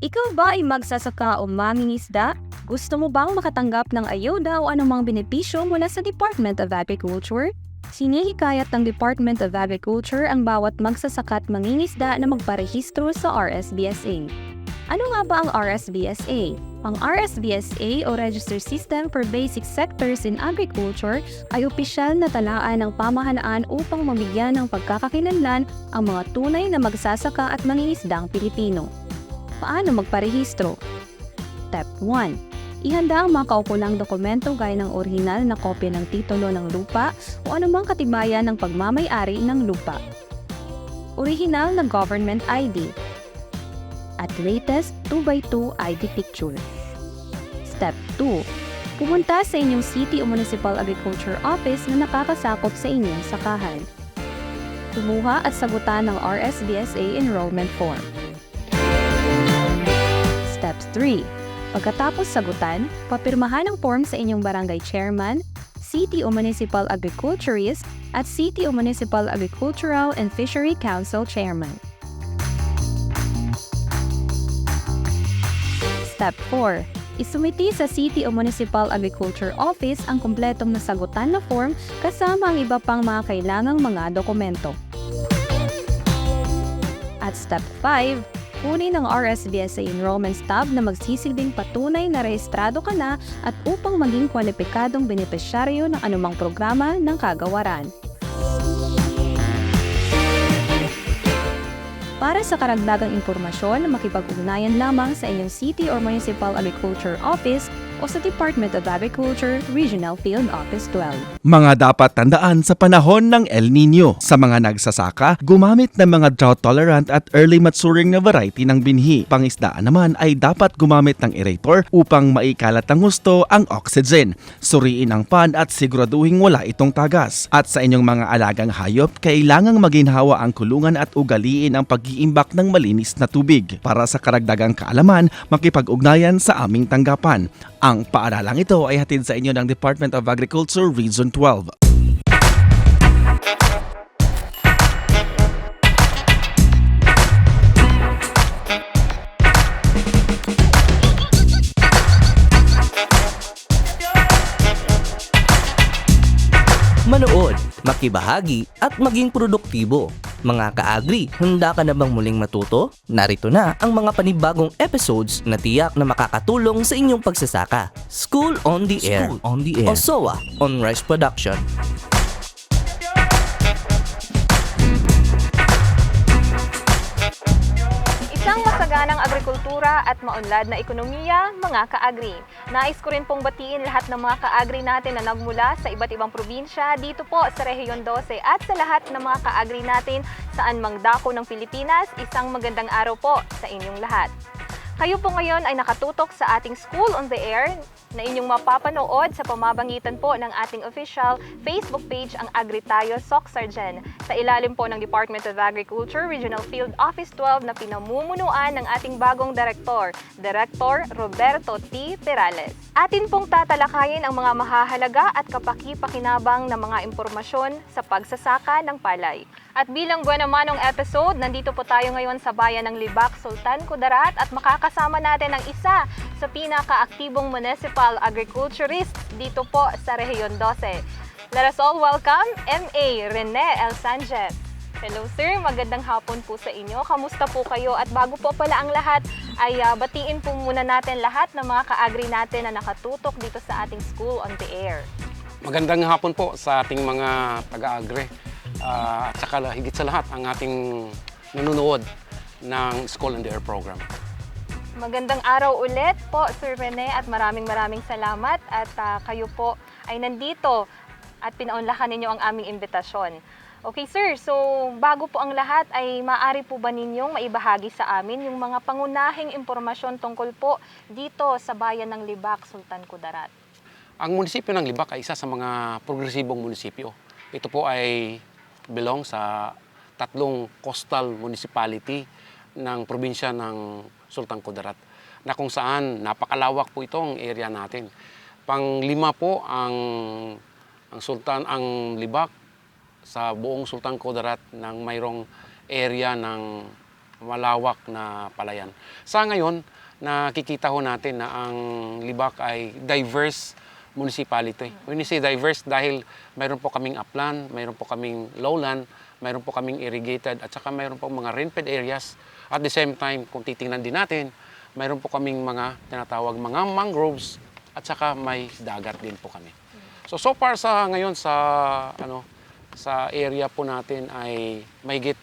Ikaw ba ay magsasaka o mangingisda? Gusto mo bang makatanggap ng ayuda o anumang benepisyo mula sa Department of Agriculture? Sinihikayat ng Department of Agriculture ang bawat magsasaka at mangingisda na magparehistro sa RSBSA. Ano nga ba ang RSBSA? Ang RSBSA o Register System for Basic Sectors in Agriculture ay opisyal na talaan ng pamahalaan upang mabigyan ng pagkakakilanlan ang mga tunay na magsasaka at mangingisdang Pilipino. Paano magparehistro? Step 1. Ihanda ang mga kaukulang dokumento gaya ng orihinal na kopya ng titulo ng lupa o anumang katibayan ng pagmamayari ng lupa. Orihinal na government ID at latest 2x2 ID picture. Step 2. Pumunta sa inyong City o Municipal Agriculture Office na nakakasakop sa inyong sakahan. Kumuha at sagutan ng RSBSA enrollment form. Step 3. Pagkatapos sagutan, papirmahan ang form sa inyong barangay chairman, city o municipal agriculturist, at city o municipal agricultural and fishery council chairman. Step 4. Isumiti sa City o Municipal Agriculture Office ang kumpletong nasagutan na form kasama ang iba pang mga kailangang mga dokumento. At Step 5, kunin ang RSBSA enrollment stub na magsisilbing patunay na rehistrado ka na at upang maging kwalipikadong benepisyaryo ng anumang programa ng kagawaran. Para sa karagdagang impormasyon, makipag-ugnayan lamang sa inyong City or Municipal Agriculture Office o sa Department of Agriculture Regional Field Office 12. Mga dapat tandaan sa panahon ng El Nino. Sa mga nagsasaka, gumamit ng mga drought-tolerant at early maturing na variety ng binhi. Pangisdaan naman ay dapat gumamit ng aerator upang maikalat ng gusto ang oxygen. Suriin ang pan at siguraduhin wala itong tagas. At sa inyong mga alagang hayop, kailangang maginhawa ang kulungan at ugaliin ang pag-iimbak ng malinis na tubig. Para sa karagdagang kaalaman, makipag-ugnayan sa aming tanggapan. Ang paaralang ito ay hatid sa inyo ng Department of Agriculture Region 12. Manood, makibahagi at maging produktibo. Mga ka-agri, handa ka na bang muling matuto? Narito na ang mga panibagong episodes na tiyak na makakatulong sa inyong pagsasaka. School on the Air, on the o SOA on Rice Production. Isang masaganang agrikultura at maunlad na ekonomiya, mga kaagri. Nais ko rin pong batiin lahat ng mga kaagri natin na nagmula sa iba't ibang probinsya dito po sa Rehiyon 12 at sa lahat ng mga kaagri natin saan mang dako ng Pilipinas, isang magandang araw po sa inyong lahat. Kayo po ngayon ay nakatutok sa ating School on the Air na inyong mapapanood sa pamabangitan po ng ating official Facebook page ang Agritayo Socsargen sa ilalim po ng Department of Agriculture Regional Field Office 12 na pinamumunuan ng ating bagong direktor, Director Roberto T. Perales. Atin pong tatalakayin ang mga mahahalaga at kapaki-pakinabang na mga impormasyon sa pagsasaka ng palay. At bilang buwan naman ng episode, nandito po tayo ngayon sa bayan ng Libak, Sultan Kudarat at makakasama natin ang isa sa pinaka-aktibong municipal agriculturist dito po sa Rehiyon 12. Let us all welcome M.A. Rene El Sanchez. Hello sir, magandang hapon po sa inyo. Kamusta po kayo? At bago po pala ang lahat, ay ah, batiin po muna natin lahat ng mga ka-agri natin na nakatutok dito sa ating School on the Air. Magandang hapon po sa ating mga taga-agre. Ah, at saka higit sa lahat ang ating nanonood ng School and the Air program. Magandang araw ulit po, Sir Rene, at maraming maraming salamat at ah, kayo po ay nandito at pinaunlakan ninyo ang aming imbitasyon. Okay, sir. So, bago po ang lahat, ay maaari po ba ninyong maibahagi sa amin yung mga pangunahing impormasyon tungkol po dito sa bayan ng Libak, Sultan Kudarat? Ang munisipyo ng Libak ay isa sa mga progresibong munisipyo. Ito po ay belong sa tatlong coastal municipality ng probinsya ng Sultan Kudarat na kung saan napakalawak po itong area natin. Panglima po ang ang Sultan ang Libak sa buong Sultan Kudarat ng mayroong area ng malawak na palayan. Sa ngayon, nakikita ho natin na ang Libak ay diverse municipality. When you say diverse, dahil mayroon po kaming upland, mayroon po kaming lowland, mayroon po kaming irrigated, at saka mayroon po mga rainfed areas. At the same time, kung titingnan din natin, mayroon po kaming mga tinatawag mga mangroves, at saka may dagat din po kami. So so far sa ngayon sa ano sa area po natin ay mahigit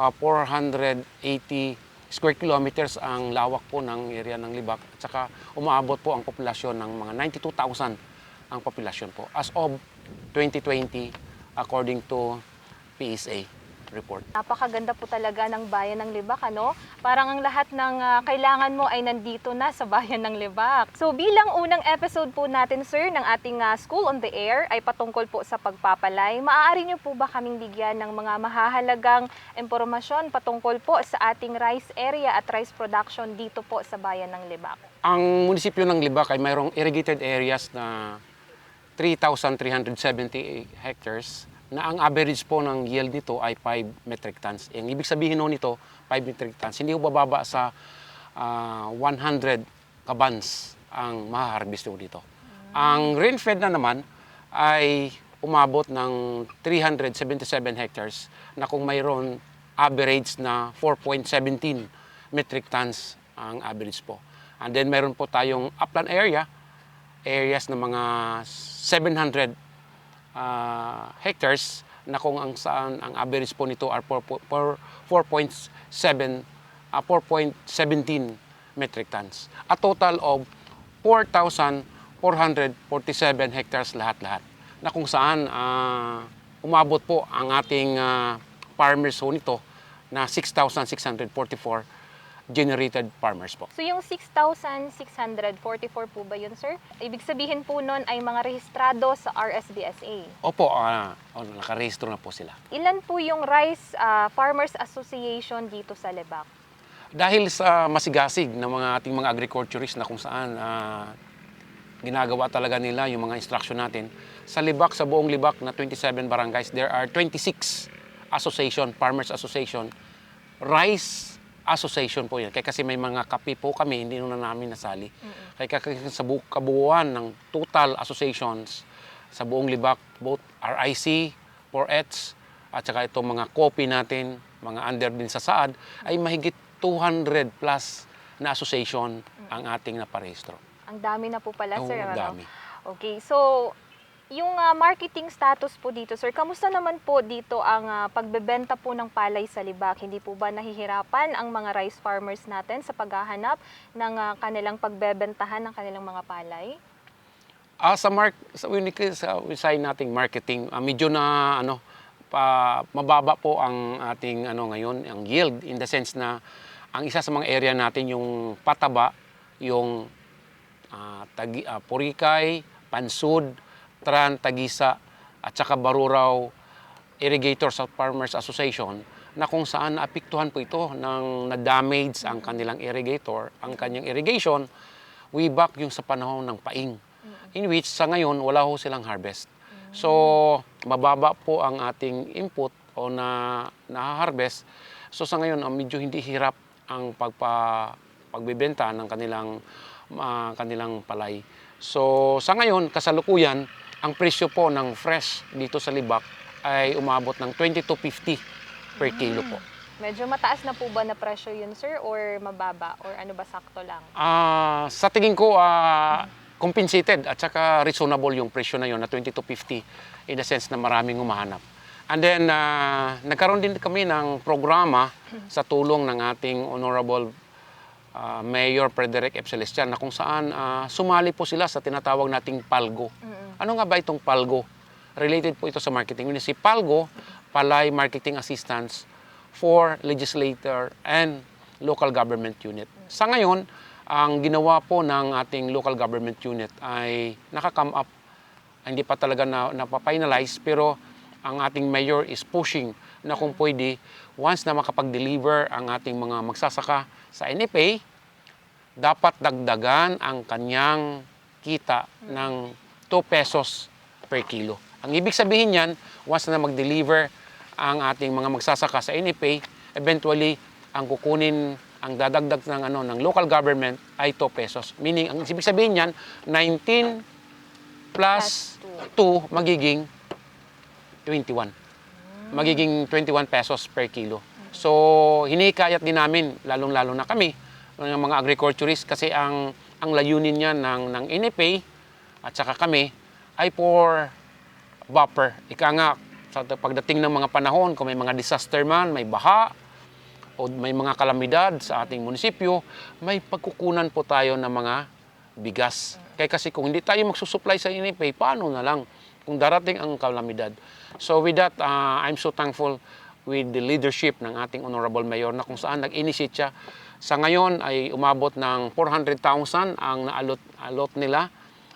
ah, 480 square kilometers ang lawak po ng area ng Libak at saka umaabot po ang populasyon ng mga 92,000 ang populasyon po as of 2020 according to PSA report. Napakaganda po talaga ng bayan ng Libak, ano? Parang ang lahat ng ah, kailangan mo ay nandito na sa bayan ng Libak. So bilang unang episode po natin, sir, ng ating ah, School on the Air ay patungkol po sa pagpapalay. Maaari niyo po ba kaming bigyan ng mga mahahalagang impormasyon patungkol po sa ating rice area at rice production dito po sa bayan ng Libak? Ang munisipyo ng Libak ay mayroong irrigated areas na 3,370 hectares na ang average po ng yield nito ay 5 metric tons. Ang ibig sabihin nun nito, 5 metric tons. Hindi ko bababa sa ah, 100 kabans ang maharvest po dito. Ang rain-fed na naman ay umabot ng 377 hectares na kung mayroon average na 4.17 metric tons ang average po. And then meron po tayong upland area, areas na mga 700 ah, hectares na kung ang saan ang average po nito are 4 4.7 ah, 4.17 metric tons. A total of 4,447 hectares lahat-lahat na kung saan ah, umabot po ang ating ah, farmers ho nito na 6,644 generated farmers po. So yung 6,644 po ba yun, sir? Ibig sabihin po nun ay mga rehistrado sa RSBSA. Opo, ah, oh, nakarehistro na po sila. Ilan po yung Rice ah, Farmers Association dito sa Lebak? Dahil sa masigasig ng mga ating mga agriculturists na kung saan ah, ginagawa talaga nila yung mga instruction natin, sa Libak, sa buong Libak na 27 barangays, there are 26 association, farmers association, rice association po yan. Kaya kasi may mga kapi po kami, hindi na namin nasali. Kaya kasi sa bu- kabuuan ng total associations sa buong Libak, both RIC, 4H, at saka itong mga copy natin, mga under din sa SAAD, ay mahigit 200 plus na association ang ating naparehistro. Ang dami na po pala, Oo, sir. ang ano? dami. Okay, so yung ah, marketing status po dito, sir, kamusta naman po dito ang ah, pagbebenta po ng palay sa Libak? Hindi po ba nahihirapan ang mga rice farmers natin sa paghahanap ng ah, kanilang pagbebentahan ng kanilang mga palay? Ah, sa mark sa unique sa side nating marketing, ah, medyo na ano pa mababa po ang ating ano ngayon, ang yield in the sense na ang isa sa mga area natin yung pataba, yung ah, tagi, ah, Purikay, Pansud, Tran, Tagisa, at saka Baruraw Irrigators at Farmers Association na kung saan naapektuhan po ito ng na-damage ang kanilang irrigator, ang kanyang irrigation, way back yung sa panahon ng paing. In which sa ngayon wala ho silang harvest. So mababa po ang ating input o na na-harvest. So sa ngayon medyo hindi hirap ang pagpa pagbebenta ng kanilang ah, kanilang palay. So sa ngayon kasalukuyan ang presyo po ng fresh dito sa Libak ay umabot ng 22.50 per kilo po. Medyo mataas na po ba na presyo yun, sir? Or mababa? Or ano ba, sakto lang? Ah, sa tingin ko ah, compensated at saka reasonable yung presyo na yon na 22.50 in the sense na maraming humahanap. And then ah, nagkaroon din kami ng programa sa tulong ng ating honorable ah, Mayor Frederick F. Celestian na kung saan ah, sumali po sila sa tinatawag nating PALGO. Ano nga ba itong PALGO? Related po ito sa marketing. Yun si PALGO, Palay Marketing Assistance for Legislator and Local Government Unit. Sa ngayon, ang ginawa po ng ating local government unit ay nakakam up, hindi pa talaga na, napapinalize, pero ang ating mayor is pushing na kung pwede, once na makapag-deliver ang ating mga magsasaka sa NFA, dapat dagdagan ang kanyang kita ng 2 pesos per kilo. Ang ibig sabihin niyan, once na mag-deliver ang ating mga magsasaka sa NFA, eventually ang kukunin ang dadagdag ng ano ng local government ay 2 pesos. Meaning ang ibig sabihin niyan 19 plus 2 magiging 21. Magiging 21 pesos per kilo. So, hinikayat din namin, lalong-lalo na kami, ng mga agriculturists, kasi ang, ang layunin niya ng, ng NFA at saka kami ay for buffer. Ika nga, sa pagdating ng mga panahon, kung may mga disaster man, may baha, o may mga kalamidad sa ating munisipyo, may pagkukunan po tayo ng mga bigas. Kaya kasi kung hindi tayo magsusupply sa NFA, paano na lang kung darating ang kalamidad. So with that, uh, I'm so thankful with the leadership ng ating Honorable Mayor na kung saan nag-initiate siya. Sa ngayon ay umabot ng 400,000 ang naalot alot nila.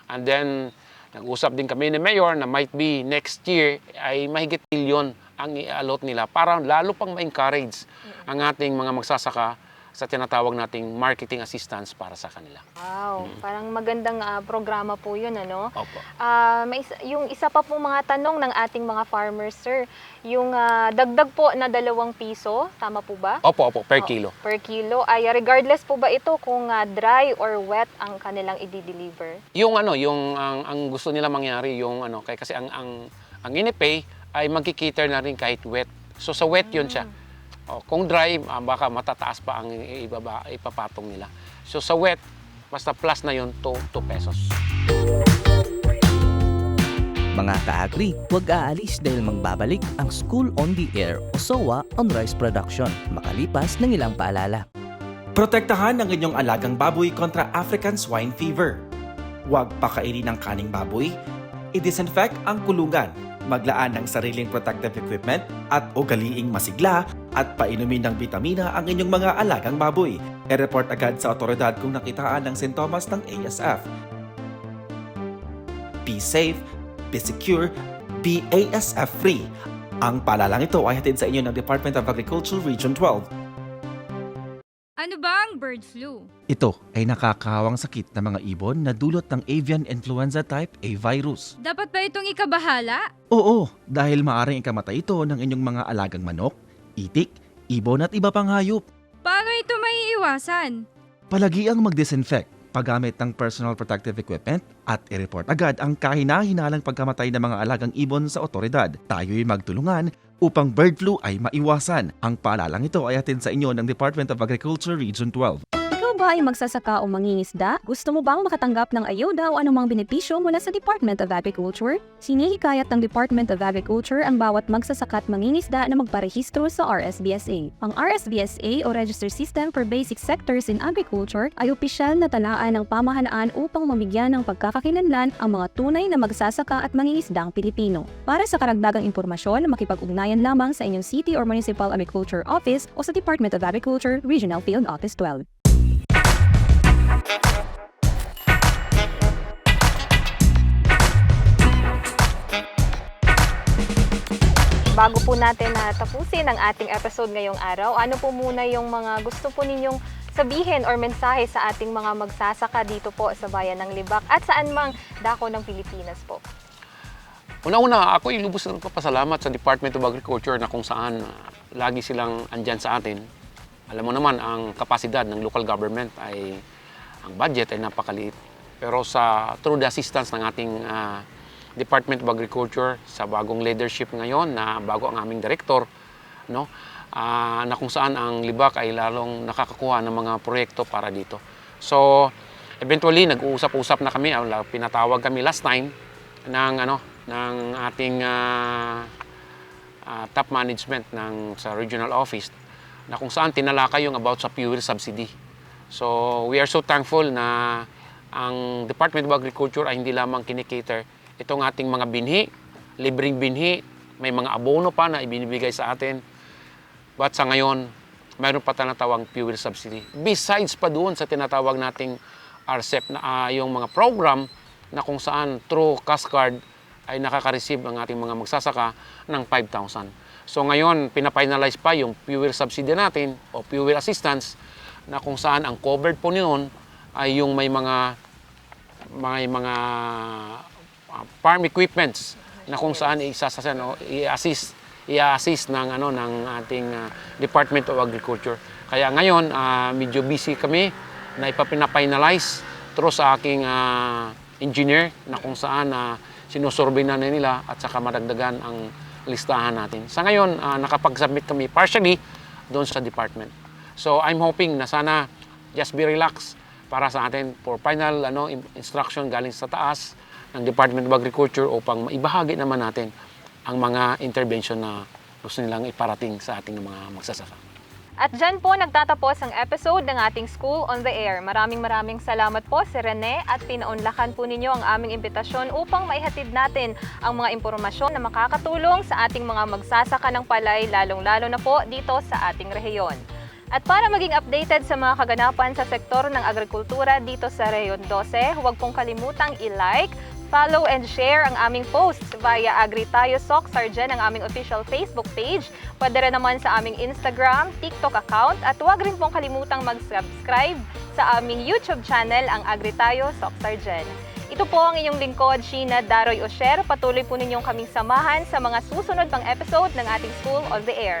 And then, nag-usap din kami ni Mayor na might be next year ay mahigit milyon ang i-allot nila para lalo pang ma-encourage ang ating mga magsasaka sa tinatawag nating marketing assistance para sa kanila. Wow, parang magandang ah, programa po yun, ano? Opo. Ah, may isa- yung isa pa pong mga tanong ng ating mga farmers, sir. Yung ah, dagdag po na dalawang piso, tama po ba? Opo, opo, per Oo, kilo. Per kilo. Ay, regardless po ba ito kung ah, dry or wet ang kanilang i-deliver? Yung ano, yung ang, ang gusto nila mangyari yung ano, kay kasi ang ang ang inipay ay magkikiter na rin kahit wet. So sa wet yun siya. O, kung dry, ah, baka matataas pa ang ibaba, ipapatong nila. So sa wet, basta plus na yun, 2, 2 pesos. Mga ka-agri, huwag aalis dahil magbabalik ang School on the Air o SOA on Rice Production makalipas ng ilang paalala. Protektahan ang inyong alagang baboy kontra African swine fever. Huwag pakainin ng kaning baboy. I-disinfect ang kulungan. Maglaan ng sariling protective equipment at ugaliing masigla at painumin ng bitamina ang inyong mga alagang baboy. I-report agad sa otoridad kung nakitaan ng sintomas ng ASF. Be safe, be secure, be ASF free. Ang paalalang ito ay hatid sa inyo ng Department of Agriculture Region 12 Ano ba ang bird flu? Ito ay nakakahawang sakit ng mga ibon na dulot ng avian influenza type A virus. Dapat ba itong ikabahala? Oo, dahil maaring ikamatay ito ng inyong mga alagang manok, itik, ibon at iba pang hayop. Paano ito maiiwasan? Palagiang mag-disinfect, paggamit ng personal protective equipment at i-report agad ang kahina-hinalang pagkamatay ng mga alagang ibon sa otoridad. Tayo'y magtulungan upang bird flu ay maiwasan. Ang paalalang ito ay atin sa inyo ng Department of Agriculture Region 12. Ikaw ba ay magsasaka o mangingisda? Gusto mo bang makatanggap ng ayuda o anumang benepisyo mula sa Department of Agriculture? Sinihikayat ng Department of Agriculture ang bawat magsasaka at mangingisda na magparehistro sa RSBSA. Ang RSBSA o Register System for Basic Sectors in Agriculture ay opisyal na talaan ng pamahalaan upang mamigyan ng pagkakakilanlan ang mga tunay na magsasaka at mangingisdang Pilipino. Para sa karagdagang impormasyon, makipag-ugnayan lamang sa inyong City or Municipal Agriculture Office o sa Department of Agriculture Regional Field Office 12. Bago po natin na tapusin ang ating episode ngayong araw, ano po muna yung mga gusto po ninyong sabihin or mensahe sa ating mga magsasaka dito po sa bayan ng Libak at saan mang dako ng Pilipinas po? Una-una, ako ay lubos na nagpapasalamat sa Department of Agriculture na kung saan ah, lagi silang andyan sa atin. Alam mo naman, ang kapasidad ng local government ay, ang budget ay napakaliit. Pero sa through the assistance ng ating ah, Department of Agriculture sa bagong leadership ngayon na bago ang aming director, no? Ah, na kung saan ang Libak ay lalong nakakakuha ng mga proyekto para dito. So, eventually nag-uusap-usap na kami, ah, pinatawag kami last time ng ano ng ating ah, ah, top management ng sa regional office na kung saan tinalakay yung about sa fuel subsidy. So we are so thankful na ang Department of Agriculture ay hindi lamang kinikater itong ating mga binhi, libreng binhi, may mga abono pa na ibinibigay sa atin. But sa ngayon, mayroon pa tinatawag fuel subsidy. Besides pa doon sa tinatawag nating RCEP na ah, yung mga program na kung saan through cash card ay nakaka-receive ang ating mga magsasaka ng 5,000. So ngayon, pinafinalize pa yung fuel subsidy natin o fuel assistance na kung saan ang covered po noon ay yung may mga may mga farm equipments na kung saan isasasan o i-assist i-assist ng ano ng ating ah, Department of Agriculture. Kaya ngayon, ah, medyo busy kami na ipapina-finalize through sa aking ah, engineer na kung saan na sinusurvey na nila at saka madagdagan ang listahan natin. Sa ngayon, ah, nakapag-submit kami partially doon sa department. So I'm hoping na sana just be relaxed para sa atin for final ano in- instruction galing sa taas ng Department of Agriculture upang maibahagi naman natin ang mga intervention na gusto nilang iparating sa ating mga magsasaka. At dyan po nagtatapos ang episode ng ating School on the Air. Maraming maraming salamat po si Rene at pinaunlakan po ninyo ang aming imbitasyon upang maihatid natin ang mga impormasyon na makakatulong sa ating mga magsasaka ng palay, lalong-lalo na po dito sa ating rehiyon. At para maging updated sa mga kaganapan sa sektor ng agrikultura dito sa Rehiyon 12, huwag pong kalimutang i-like, follow and share ang aming posts via AgriTayo Soc Sargen ang aming official Facebook page. Pwede rin naman sa aming Instagram, TikTok account at huwag rin pong kalimutang mag-subscribe sa aming YouTube channel ang AgriTayo Soc Sargen. Ito po ang inyong lingkod, Sheena Daroy Osher. Patuloy po ninyong kaming samahan sa mga susunod pang episode ng ating School on the Air.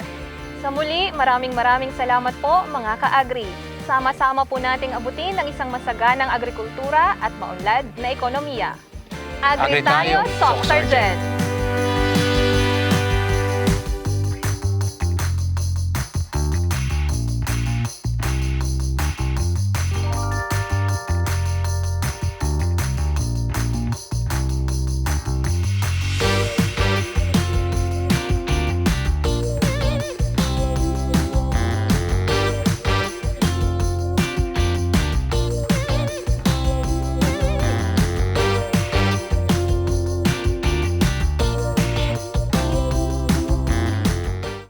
Sa muli, maraming maraming salamat po mga ka-agri. Sama-sama po nating abutin ang isang masaganang agrikultura at maunlad na ekonomiya. Agri Agri tayo, tayo, Soc Soc Sargen. Sargen!